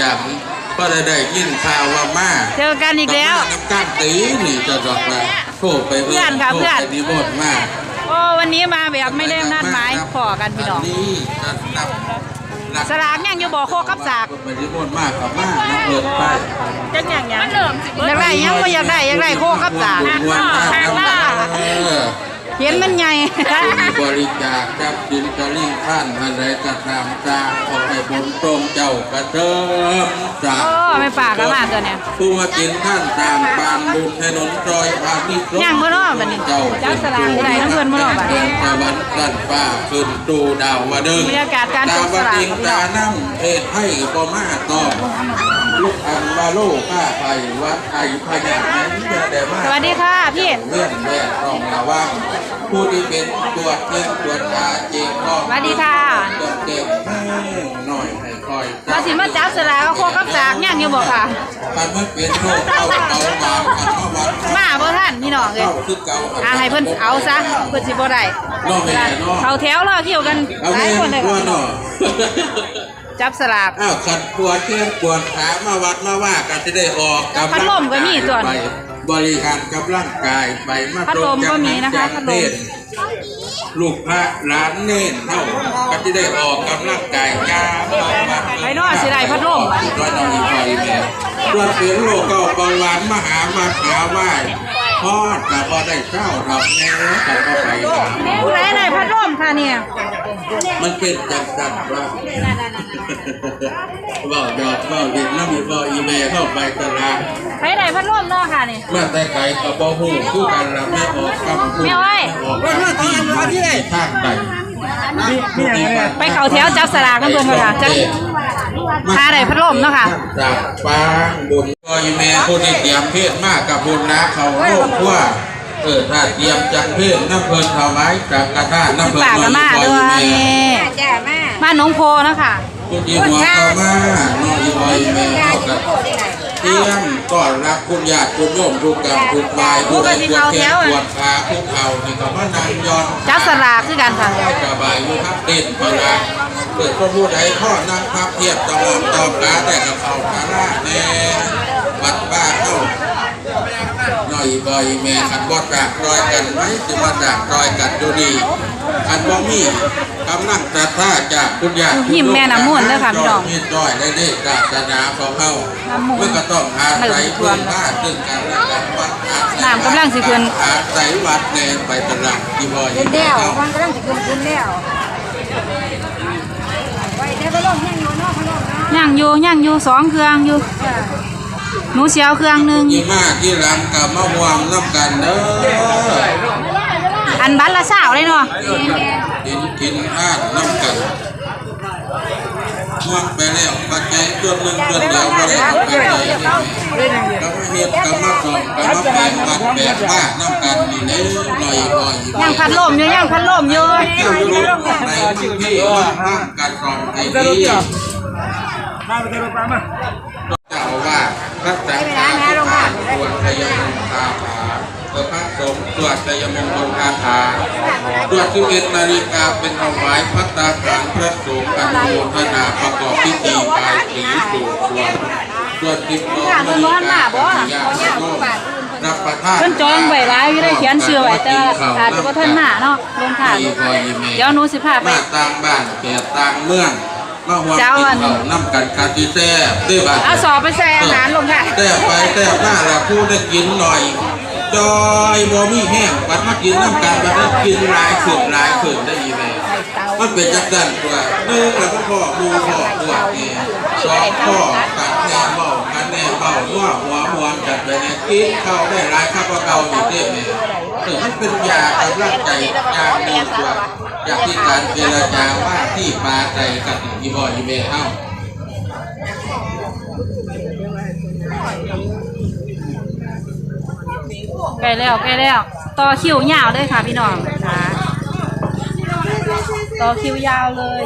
ยมก็ได้ได้ยินข่าวว่ามาเจอกันอีกแล้วน้ำก้านตีนี่จะดอกละโทรไปเพื่อนค่ะเพื่อนโทรไปดีโมดมากโอ้วันนี้มาแบบไม่ได้นัดหมายขอกันพี่น้องนี่นัดนับนับสลากยังอยู่บ่อโคกับสากไปดีโมดมากกับมากนับเลิกไปจังอย่างยังอยากได้ยังบ่อยากได้อยากได้โคกับสากควรมากหางนะล่า เออ เห็นมันใหญ่ บริ จาคจับจินกระลิ่งท่านอะไรกระทำจางขอให้บุญตรงเจ้ากระเทิมจางโอ้ไม่ปากกันมากตัวเนี่ยผู้มากินท่านตามปานบุญถนนซอยพาณิชย์ย่างบ่เนาะบัดนี้เจ้าเจ้าสลากได้น้ำเพิ่นบ่เนาะบัดนี้ตะวันกันฟ้าขึ้นตูดาวมาเดินบรรยากาศการตาส่งสบัลากดิงตานั่งเทศให้บ่มาตอบ ลูกอันวาโลข้าไปวัดไอพญานั้นจะได้มาสวัสดีค่ะพี่เลื่อนแม่ต้องระวังผู้ที่เป็นตรวจเงินตรวจตาเจงก็สวัสดีค่ะตรวจเก็บแห้งหน่อยให้คอยมาสิมาจับสลากเอาโคกับสากยังอยู่บ่ค่ะมันไม่เป็นโรคเข้าเกาบางกันเมื่อวันมาบ่ท่านพี่น้องเอ้ยเข้าคือเกาอ่าให้เพิ่นเอาซะเพิ่นสิบ่ได้นอกไปไหนนอกเขาแถวรอคิวกันเอาหลาเงิยนคนเลยตัวค่ะหน่อ จับสลาก อ้าวขัดปวดเทียนปวดขามาวัดมาว่ากันจะได้ออกกำพัดลมก็มีตัวไปบริการกับร่างกายไปมาพัดลมก็มีนะคะพัดลมลูกพระหลานเน่นเท่าก็จะได้ออกกำลังกายยามวัดไปเนาะสิได้พัดลมก็ต้องมีไฟแม่ตรวจเป็นโรคเก้าเบาหวานมหามาเขียวไหว พอดแต่พอได้เช้าทำแน่แต่ก็ไปหาผู้ใดได้พัดลมค่ะเนี่ยมันเป็นจังสันว่าเว่าหยอกเว่าเด็กน้ำมีเว่าอีเมลเข้าไปตลาดใครได้พัดลมเนาะค่ะนี่มาแต่ไก่กับบ่หูคู่กันละไม่ออกคำพูดไม่อ้อยออกคำที่ทางใดไปเขาแถวจับสลากกันเพิ่นค่ะจับ หาได้พัดลมเนาะค่ะ จากฟางบุญก็อีเมลผู้ที่เตรียมเพศมากกับบุญนะเขาโลกว่าเออถ้าเตรียมจังเพศน้ำเพลินถวายจากกระทะน้ำเพลินปากกันมาด้วยนี่บ้านหนองโพเนาะค่ะคุณอีหัวเข้ามาน้องอีบอยเมลเข้ากับเตรียมก่อนรับคุณญาติคุณโยมทุกกรรมทุกวายผู้ใดปวดแขนปวดขาผู้เข่านี่ก็มานางย้อนจับสลากคือกันค่ะสบายอยู่ครับเด่นไปละ เกิดพระผู้ใดพ่อนั่งพับเทียบตะวันตอบกาแต่กับเขาคาราแน่วัดบ้าเข้าหน่อยบ่อยแม่ขันบ่ดากรอยกันไหมจะมาดากรอยกันดูดีขันบ่มีกำลังตรัท่าจากคุณยายหิมแม่น้ำม่วนเด้อค่ะพี่น้องมีจ้อยได้เด้ศาสนาของเขาน้ำม่วนเมื่อก็ต้องอาศัยเพื่อนบ้าซึ่งกันและกันวัดอาศัยน้ำกำลังสิขึ้นอาศัยวัดแนนไปตลาดที่บ่อยเดี่ยวมันก็ต้องจะขึ้นขึ้นแล้วไว้ ได้พัดลมยังอยู่เนาะพัดลมเนาะย่างอยู่ย่างอยู่สองเครื่องอยู่หนูเสียวเครื่องหนึงยี่มาที่หลังกับมะม่วงน้ำกันเด้ออันบัตรละสาวเลยเนาะกินกินอาดน้ำกัน ม่วงไปแล้วปัจจัยตัวหนึ่งตัวเดียวก็ได้ปัจจัยก็มาเฮ็ดก็มาสอบก็มาแปลงวัดแปลงบ้าน้ำกันนี่เด้อหน่อยบ่อยย่างพัดลมอยู่ย่างพัดลมอยู่เจ้าลูกในที่ว่าห้ามการสอนให้ดีเจ้าว่าพระสังฆาธิการตรวจชัยมงคลา ภาเออพระสงฆ์ตรวจชัยมงคลคาถาตรวจสิบเอ็ดนาฬิกาเป็นถวายพัตตาหารพระสงฆ์อนุโมทนาประกอบพิธีบายสีสู่สวงตรวจสิบสองนาฬิกาปฏิญาณโลกรับประทานเพิ่นจองไว้หลายอยู่ได้เขียนชื่อไว้แต่ว่าอาจจะบ่ทันมาเนาะลงทานมีพอยีเมเดี๋ยวหนูสิพาไปมาต่างบ้านแก่ต่างเมืองมาหวงเจ้ากิอันนเขาน้ำกันคาติแซ่บด้วยบ้านเอาสอบไปใส่อาหารลงค่ะแซ่บไปแซ่บมาละผู้ได้กินหน่อย จอยบ่มีแห้งปัดมากินน้ำกันบัดนั้นกินหลายขึ้นหลายขึ้นได้ยีแม่มันเป็นจังซั่นตัวหนึ่งแล้วก็พ่อหมูพ่อตัวแก่สองพ่อกันแน่เบากันแน่เบาหัวหัวมวนกันไปแน่กินเข้าได้หลายข้าวเก่าอยู่เด้แม่เออมันเป็นยากำลังใจยาดีกว่าจากที่การเจรจาว่าที่ปาใจกับอีบอยอีเมเอ้า ล้แล้วใกล้แล้วต่อคิวยาวเลยค่ะพี่น้องค่ะต่อคิวยาวเลย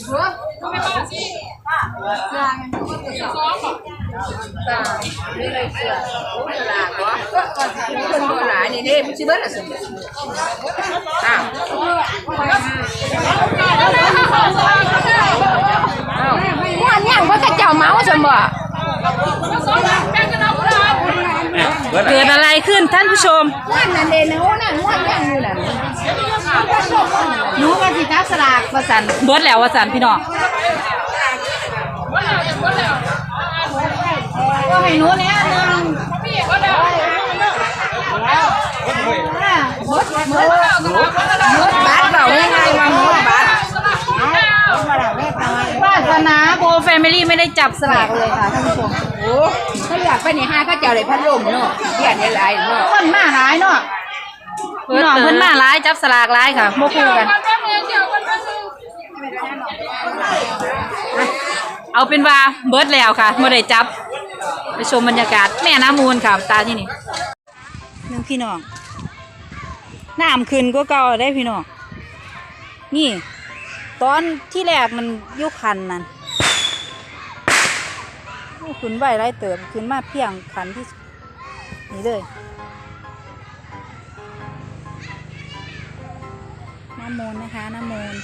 เสื้อนี่เลยเสือโบราณเหรอคนโบราณนี่เด้ชิเบิ้ลละสิอ้าวอ้าวม่วนยังว่าข้าเจ้าเมาสม บ่เกิดอะไรขึ้นท่านผู้ชมม่วนนั่นเด้นะโอ้นั่นม่วนยังอยู่นั่นหนูว่าสิจับสลากว่าซั่นเบิดแล้วว่าสันพี่น้องก็ให้หนูเนี่ยนึงมดมดมดบัตรเปล่ายังไงมามดบัตรวาสนา โบแฟ มิลี่ไม่ได้จับสลากเลยค่ะท่านผู้ชมโอ้เขาอยากไปนี่ห้าก็เจ้าเลยพัดลมเนาะเบียดได้หลายเนาะคนมาหลายเนาะพี่น้องเพิ่นมาร้ายจับสลากร้ายค่ะโมคู่กัน เอาเป็นว่าเบิดแล้วค่ะไม่ได้จับ ไปชมบรรยากาศแม่น้ำมูลค่ะตาที่นี่นึงพี่น้องน้ำขึ้นก็เก่าได้พี่น้องนี่ ตอนที่แรกมันอยุคันนั่นโอ้ ขึ้นไหวไรเติมขึ้นมาเพียงคันที่นี่เลยน้ำมูลนะคะน้ำมูล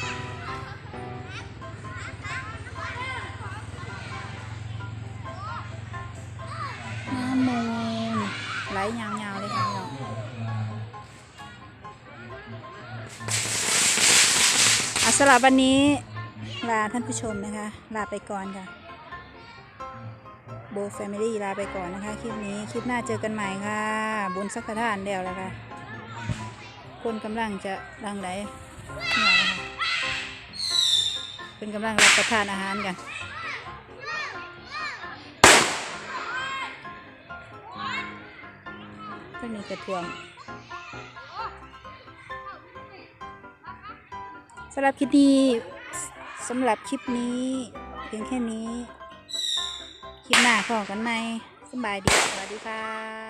น้ำมูลไหลยาวๆเลยค่ะพี่น้องอะสำหรับวันนี้ลาท่านผู้ชมนะคะ ลาไปก่อนค่ะ โบแฟมิลี่ลาไปก่อนนะคะ คลิปนี้ คลิปหน้าเจอกันใหม่ค่ะบุญสักขทานเดียวแล้วค่ะ คนกำลังจะดังไหลเนี่ยนะคะเป็นกำลังรับประทานอาหารกันก็มีกระทวงสำหรับคลิปนี้สำหรับคลิปนี้ เพียงแค่นี้ คลิปหน้าพอกันไหมสบายดี สวัสดีค่ะ